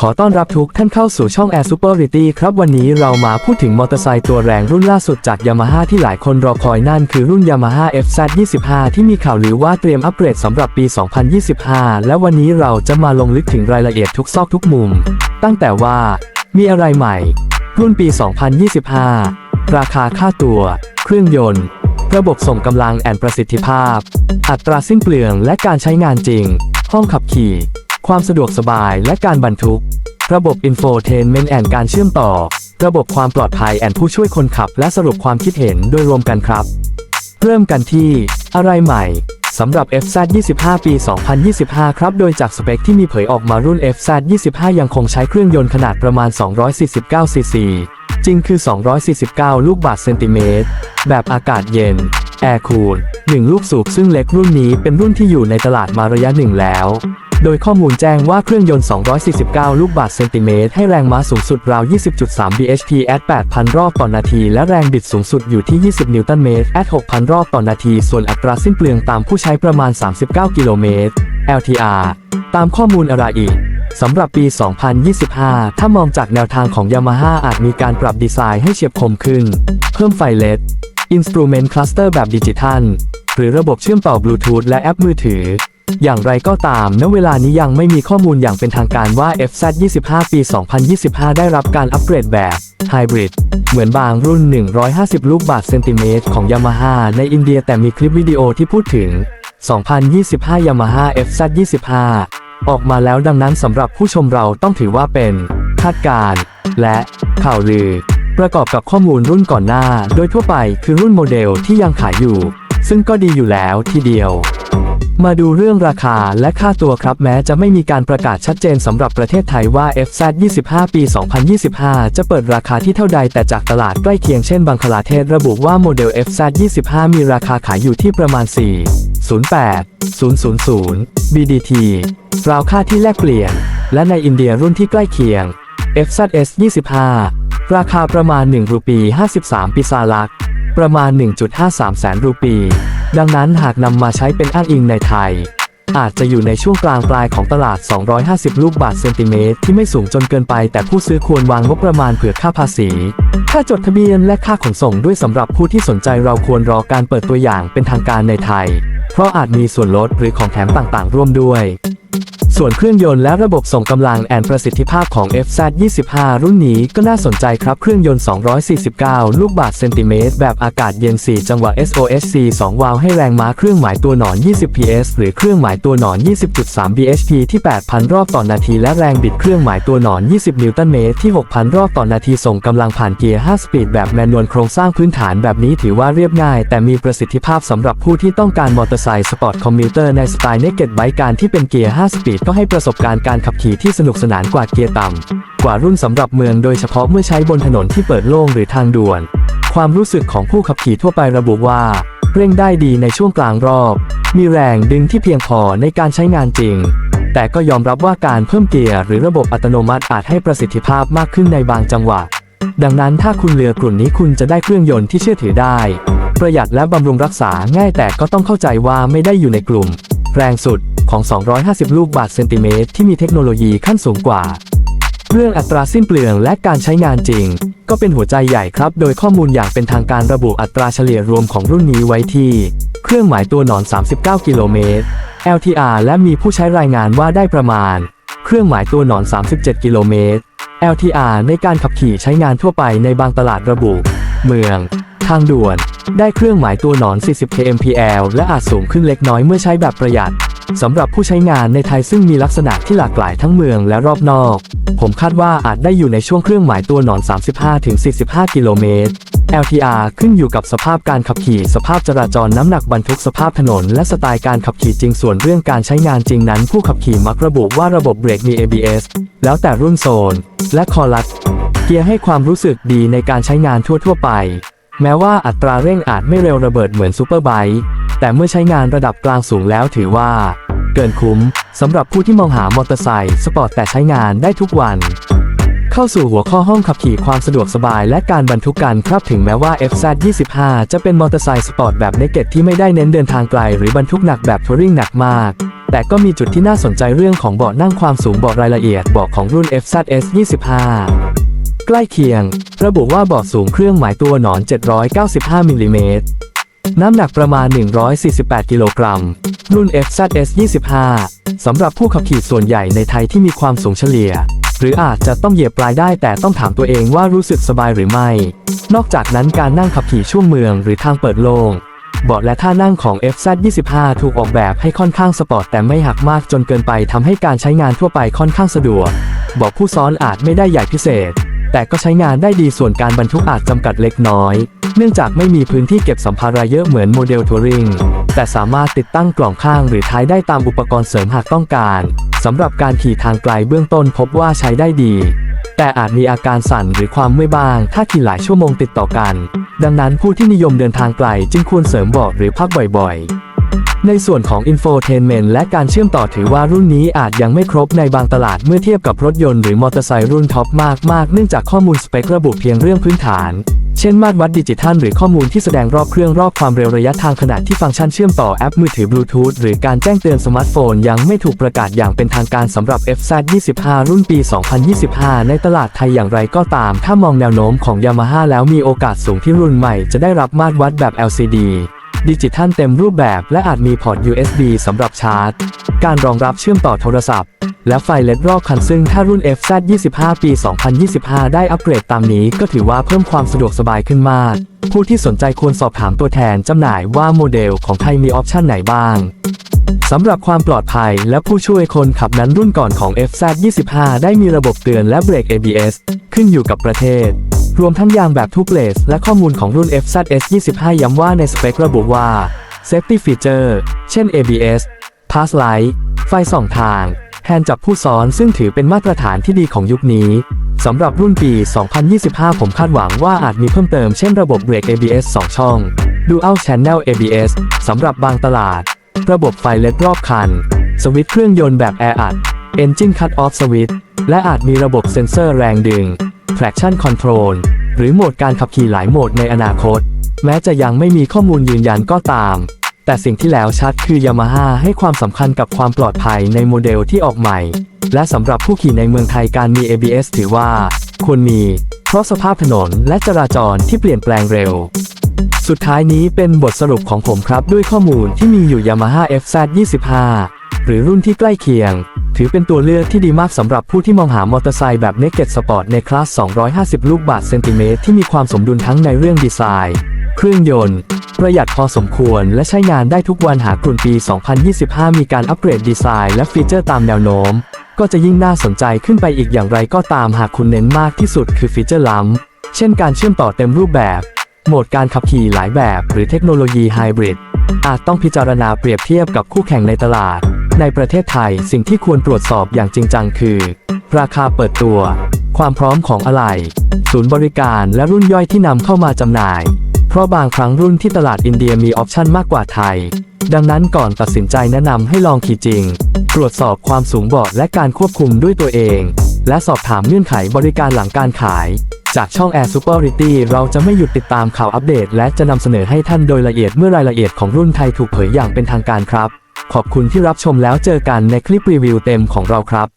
ขอต้อนรับทุกท่านเข้าสู่ช่อง Air Superiority ครับวันนี้เรามาพูดถึงมอเตอร์ไซค์ตัวแรงรุ่นล่าสุดจาก Yamaha ที่หลายคนรอคอยนั่นคือรุ่น Yamaha FZ25 ที่มีข่าวลือว่าเตรียมอัปเกรดสำหรับปี 2025 และวันนี้เราจะมาลงลึกถึงรายละเอียดทุกซอกทุกมุม ตั้งแต่ว่า มีอะไรใหม่ รุ่นปี 2025 ราคาค่าตัว เครื่องยนต์ ระบบส่งกำลังแอนประสิทธิภาพ อัตราสิ้นเปลืองและการใช้งานจริง ห้องขับขี่ ความสะดวกสบายและการบรรทุก ระบบอินโฟเทนเมนต์แอนการเชื่อมต่อ ระบบความปลอดภัยแอนผู้ช่วยคนขับ และสรุปความคิดเห็นโดยรวมกันครับ เริ่มกันที่ อะไรใหม่สำหรับ FZ25 ปี 2025 ครับ โดยจากสเปคที่มีเผยออกมารุ่น FZ25 ยังคงใช้เครื่องยนต์ขนาดประมาณ 249 ซีซี จริงคือ 249 ลูกบาศก์เซนติเมตร แบบอากาศเย็น แอร์คูล1ลูกสูบซึ่งเล็กรุ่นนี้เป็นรุ่นที่อยู่ในตลาดมาระยะหนึ่งแล้ว โดยข้อมูลแจ้งว่าเครื่องยนต์ 249 ลูกบาศก์เซนติเมตรให้แรงม้าสูงสุดราว 20.3 bhp at 8,000 รอบต่อนาที และแรงบิดสูงสุดอยู่ที่ 20 นิวตันเมตร at 6,000 รอบต่อนาที ส่วนอัตราสิ้นเปลืองตามผู้ใช้ประมาณ 39 กิโลเมตร LTR ตามข้อมูลอะไรอีกสำหรับปี 2025 ถ้ามองจากแนวทางของ Yamaha อาจมีการปรับดีไซน์ให้เฉียบคมขึ้น เพิ่มไฟเลด Instrument Cluster แบบดิจิทัล หรือระบบเชื่อมต่อบลูทูธและแอปมือถือ อย่างไรก็ตามณเวลานี้ยังไม่มีข้อมูลอย่างเป็นทางการว่า FZ25 ปี 2025 ได้รับการอัปเกรดแบบ Hybrid เหมือนบางรุ่น 150 ลูกบาศก์เซนติเมตรของ Yamaha ในอินเดียแต่มีคลิปวิดีโอที่พูดถึง 2025 Yamaha FZ25 ออกมาแล้วดังนั้นสำหรับผู้ชมเราต้องถือว่าเป็นคาดการณ์และข่าวลือ ประกอบกับข้อมูลรุ่นก่อนหน้า โดยทั่วไปคือรุ่นโมเดลที่ยังขายอยู่ ซึ่งก็ดีอยู่แล้วทีเดียว มาดูเรื่องราคาและค่าตัวครับแม้จะไม่มีการประกาศชัดเจนสำหรับประเทศไทยว่า FZ25 ปี 2025 จะเปิดราคาที่เท่าใดแต่จากตลาดใกล้เคียงเช่นบังคลาเทศระบุว่าโมเดล FZ25 มีราคาขายอยู่ที่ประมาณ 4 08 000 BDT ราวค่าที่แลกเปลี่ยน และในอินเดียรุ่นที่ใกล้เคียง FZS25 ราคาประมาณ1รูปี 53 ปิซาลัก ประมาณ 1.53 แสนรูปี ดังนั้นหากนำมาใช้เป็นอ้างอิงในไทย อาจจะอยู่ในช่วงกลางปลายของตลาด 250 ลูกบาทเซนติเมตรที่ไม่สูงจนเกินไป แต่ผู้ซื้อควรวางงบประมาณเผื่อค่าภาษี ค่าจดทะเบียนและค่าขนส่งด้วยสำหรับผู้ที่สนใจเราควรรอการเปิดตัวอย่างเป็นทางการในไทย เพราะอาจมีส่วนลดหรือของแถมต่างๆ ร่วมด้วย ส่วนเครื่องยนต์และระบบส่งกำลังแอนประสิทธิภาพของ FZ25 รุ่นนี้ก็น่าสนใจครับ เครื่องยนต์ 249 ลูกบาศก์เซนติเมตรแบบอากาศเย็น 4 จังหวะ SOSC 2 วาล์วให้แรงม้าเครื่องหมายตัวหนอน 20 PS หรือเครื่องหมายตัวหนอน 20.3 bhp ที่ 8,000 รอบต่อนาทีและแรงบิดเครื่องหมายตัวหนอน 20 นิวตันเมตรที่ 6,000 รอบต่อนาทีส่งกำลังผ่านเกียร์ 5 สปีดแบบแมนนวลโครงสร้างพื้นฐานแบบนี้ถือว่าเรียบง่าย แต่มีประสิทธิภาพสำหรับผู้ที่ต้องการมอเตอร์ไซค์สปอร์ตคอมมิวเตอร์ในสไตล์เนกเก็ตไบการที่เป็นเกียร์ 5 สปีดก็ให้ประสบการณ์การขับขี่ที่สนุกสนานกว่าเกียร์ต่ำ กว่ารุ่นสำหรับเมืองโดยเฉพาะเมื่อใช้บนถนนที่เปิดโล่งหรือทางด่วน ความรู้สึกของผู้ขับขี่ทั่วไประบุว่า เร่งได้ดีในช่วงกลางรอบ มีแรงดึงที่เพียงพอในการใช้งานจริง แต่ก็ยอมรับว่าการเพิ่มเกียร์หรือระบบอัตโนมัติอาจให้ประสิทธิภาพมากขึ้นในบางจังหวะ ดังนั้นถ้าคุณเลือกกลุ่นนี้คุณจะได้เครื่องยนต์ที่เชื่อถือได้ ประหยัดและบำรุงรักษาง่ายแต่ก็ต้องเข้าใจว่าไม่ได้อยู่ในกลุ่ม แรงสุด ของ 250 ลูกบาศก์เซนติเมตรที่มีเทคโนโลยีขั้นสูงกว่า เรื่องอัตราสิ้นเปลืองและการใช้งานจริง ก็เป็นหัวใจใหญ่ครับ โดยข้อมูลอย่างเป็นทางการระบุอัตราเฉลี่ยรวมของรุ่นนี้ไว้ที่ เครื่องหมายตัวหนอน 39 กิโลเมตร LTR และมีผู้ใช้รายงานว่าได้ประมาณ เครื่องหมายตัวหนอน 37 กิโลเมตร LTR ในการขับขี่ใช้งานทั่วไปในบางตลาดระบุ เมือง ทางด่วน ได้เครื่องหมายตัวหนอน 40 kmpl และอาจสูงขึ้นเล็กน้อยเมื่อใช้แบบประหยัด สำหรับผู้ใช้งานในไทยซึ่งมีลักษณะที่หลากหลายทั้งเมืองและรอบนอก ผมคาดว่าอาจได้อยู่ในช่วงเครื่องหมายตัวหนอน 35-45 กิโลเมตร LTR ขึ้นอยู่กับสภาพการขับขี่ สภาพจราจรน้ำหนักบรรทุกสภาพถนน และสไตล์การขับขี่จริงส่วนเรื่องการใช้งานจริงนั้น ผู้ขับขี่มักระบุว่าระบบเบรกมี ABS แล้วแต่รุ่นโซน และคอลัสเกียร์ให้ความรู้สึกดีในการใช้งานทั่ว ๆ ไป แม้ว่าอัตราเร่งอาจไม่เร็วระเบิดเหมือนซูเปอร์ไบค์ แต่เมื่อใช้งานระดับกลางสูงแล้วถือว่า เกินคุ้มสำหรับผู้ที่มองหามอเตอร์ไซค์สปอร์ตแต่ใช้งานได้ทุกวัน เข้าสู่หัวข้อห้องขับขี่ความสะดวกสบายและการบรรทุกกันครับถึงแม้ว่า FZ25 จะเป็นมอเตอร์ไซค์สปอร์ตแบบเนกเก็ตที่ไม่ได้เน้นเดินทางไกลหรือบรรทุกหนักแบบทัวริงหนักมากแต่ก็มีจุดที่น่าสนใจเรื่องของเบาะนั่งความสูงเบาะรายละเอียดเบาะของรุ่น FZS 25 ใกล้เคียง ระบุว่าเบาะสูงเครื่องหมายตัวหนอน 795มิลลิเมตร น้ำหนักประมาณ 148 กิโลกรัม รุ่น FZS 25 สำหรับผู้ขับขี่ส่วนใหญ่ในไทยที่มีความสูงเฉลี่ย หรืออาจจะต้องเหยียบปลายได้แต่ต้องถามตัวเองว่ารู้สึกสบายหรือไม่ นอกจากนั้นการนั่งขับขี่ช่วงเมืองหรือทางเปิดโล่งเบาะและท่านั่งของ FZ25 ถูกออกแบบให้ค่อนข้างสปอร์ตแต่ไม่หักมากจนเกินไปทำให้การใช้งานทั่วไปค่อนข้างสะดวกเบาะผู้ซ้อนอาจไม่ได้ใหญ่พิเศษ แต่ก็ใช้งานได้ดีส่วนการบรรทุกอาจจำกัดเล็กน้อย เนื่องจากไม่มีพื้นที่เก็บสัมภาระเยอะเหมือนโมเดลทัวริงแต่สามารถติดตั้งกล่องข้างหรือท้ายได้ตามอุปกรณ์เสริมหากต้องการสำหรับการขี่ทางไกลเบื้องต้นพบว่าใช้ได้ดี แต่อาจมีอาการสั่นหรือความเมื่อยบ้าง ถ้าขี่หลายชั่วโมงติดต่อกัน ดังนั้นผู้ที่นิยมเดินทางไกลจึงควรเสริมเบาะหรือพักบ่อยๆ ในส่วนของ Infotainment และการเชื่อมต่อถือว่ารุ่นนี้อาจยังไม่ครบในบางตลาดเมื่อเทียบกับรถยนต์หรือมอเตอร์ไซค์รุ่นท็อปมากๆ เนื่องจากข้อมูลสเปคระบุเพียงเรื่องพื้นฐาน เช่นมาตรวัดดิจิทัลหรือข้อมูลที่แสดงรอบเครื่องรอบความเร็วระยะทางขณะที่ฟังก์ชันเชื่อมต่อแอปมือถือบลูทูธหรือการแจ้งเตือนสมาร์ทโฟน ยังไม่ถูกประกาศอย่างเป็นทางการสำหรับ FZ25 รุ่นปี 2025 ในตลาดไทยอย่างไรก็ตาม ถ้ามองแนวโน้มของ Yamaha แล้วมีโอกาสสูงที่รุ่นใหม่จะได้รับมาตรวัดแบบ LCD ดิจิทัลเต็มรูปแบบและอาจมีพอร์ต USB สำหรับชาร์จ การรองรับเชื่อมต่อโทรศัพท์ และไฟเลดรอบคันซึ่งถ้ารุ่น FZ25 ปี 2025 ได้อัปเกรดตามนี้ก็ถือว่าเพิ่มความสะดวกสบายขึ้นมาก ผู้ที่สนใจควรสอบถามตัวแทนจำหน่ายว่าโมเดลของไทยมีออปชันไหนบ้างสำหรับความปลอดภัยและผู้ช่วยคนขับนั้นรุ่นก่อนของ FZ25 ได้มีระบบเตือนและเบรก ABS ขึ้นอยู่กับประเทศ รวมทั้งยางแบบทุกเลส และข้อมูลของรุ่น FZS25 ย้ำว่าในสเปคระบุว่า Safety Feature เช่น ABS Pass Light ไฟส่องทาง แฮนด์จับผู้ซ้อนซึ่งถือเป็นมาตรฐานที่ดีของยุคนี้สำหรับรุ่นปี 2025 ผมคาดหวังว่าอาจมีเพิ่มเติมเช่นระบบเบรก ABS 2 ช่อง Dual Channel ABS สำหรับบางตลาด ระบบไฟเลดรอบคัน สวิตช์เครื่องยนต์แบบแอร์อัด Engine Cut Off Switch และอาจมีระบบเซ็นเซอร์แรงดึง Traction Control หรือโหมดการขับขี่หลายโหมดในอนาคต แม้จะยังไม่มีข้อมูลยืนยันก็ตาม แต่สิ่งที่แล้วชัดคือ Yamaha ให้ความสำคัญกับความปลอดภัยในโมเดลที่ออกใหม่ และสำหรับผู้ขี่ในเมืองไทยการมี ABS ถือว่า ควรมี เพราะสภาพถนนและจราจรที่เปลี่ยนแปลงเร็วสุดท้ายนี้เป็นบทสรุปของผมครับด้วยข้อมูลที่มีอยู่ Yamaha FZ25 หรือรุ่นที่ใกล้เคียง ถือเป็นตัวเลือกที่ดีมากสำหรับผู้ที่มองหามอเตอร์ไซค์แบบ Naked Sport ในคลาส 250 ลูกบาศก์เซนติเมตรที่มีความสมดุลทั้งในเรื่องดีไซน์ เครื่องยนต์ ประหยัดพอสมควรและใช้งานได้ทุกวันหากกลุ่นปี 2025 มีการอัปเกรดดีไซน์และฟีเจอร์ตามแนวโน้ม ก็จะยิ่งน่าสนใจขึ้นไปอีกอย่างไรก็ตามหากคุณเน้นมากที่สุดคือฟีเจอร์ล้ำเช่นการเชื่อมต่อเต็มรูปแบบ โหมดการขับขี่หลายแบบ หรือเทคโนโลยีไฮบริดอาจต้องพิจารณาเปรียบเทียบกับคู่แข่งในตลาด ในประเทศไทยสิ่งที่ควรตรวจสอบอย่างจริงจังคือ ราคาเปิดตัว ความพร้อมของอะไหล่ศูนย์บริการและรุ่นย่อยที่นำเข้ามาจำหน่าย เพราะบางครั้งรุ่นที่ตลาดอินเดียมีออปชันมากกว่าไทย ดังนั้นก่อนตัดสินใจแนะนำให้ลองขี่จริง ตรวจสอบความสูงเบาะและการควบคุมด้วยตัวเอง และสอบถามเงื่อนไขบริการหลังการขาย จากช่อง Air Superiority เราจะไม่หยุดติดตามข่าวอัปเดต และจะนำเสนอให้ท่านโดยละเอียดเมื่อรายละเอียดของรุ่นไทยถูกเผยอย่างเป็นทางการครับ ขอบคุณที่รับชมแล้วเจอกันในคลิปรีวิวเต็มของเราครับ